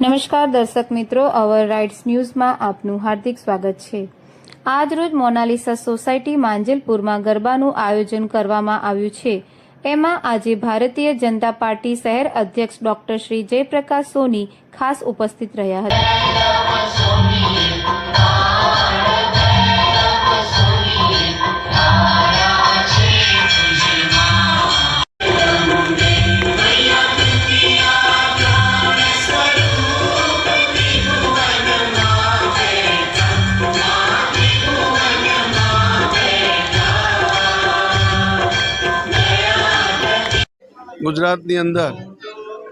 નમસ્કાર દર્શક મિત્રો અવર રાઇટ્સ ન્યૂઝમાં આપનું હાર્દિક સ્વાગત છે. આજરોજ મોનાલિસા સોસાયટી માંજલપુરમાં ગરબાનું આયોજન કરવામાં આવ્યું છે. એમાં આજે ભારતીય જનતા પાર્ટી શહેર અધ્યક્ષ ડોક્ટર શ્રી જયપ્રકાશ સોની ખાસ ઉપસ્થિત રહ્યા હતા. ગુજરાતની અંદર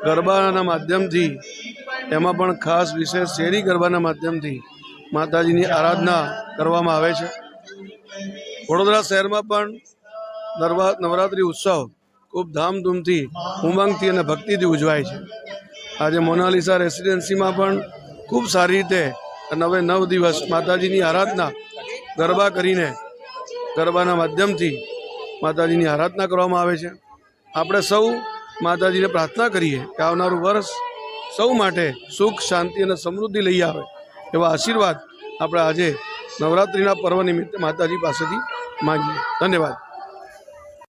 ગરબાના માધ્યમથી, એમાં પણ ખાસ વિશેષ શેરી ગરબાના માધ્યમથી માતાજીની આરાધના કરવામાં આવે છે. વડોદરા શહેરમાં પણ નરવા, નવરાત્રિ ઉત્સવ ખૂબ ધામધૂમથી, ઉમંગથી અને ભક્તિથી ઉજવાય છે. આજે મોનાલિસા રેસિડેન્સીમાં પણ ખૂબ સારી રીતે નવે નવ દિવસ માતાજીની આરાધના, ગરબા કરીને ગરબાના માધ્યમથી માતાજીની આરાધના કરવામાં આવે છે. આપણે સૌ માતાજીને પ્રાર્થના કરીએ કે આવનારું વર્ષ સૌ માટે સુખ, શાંતિ અને સમૃદ્ધિ લઈ આવે એવા આશીર્વાદ આપણે આજે નવરાત્રિના પર્વ નિમિત્તે માતાજી પાસેથી માંગીએ. ધન્યવાદ.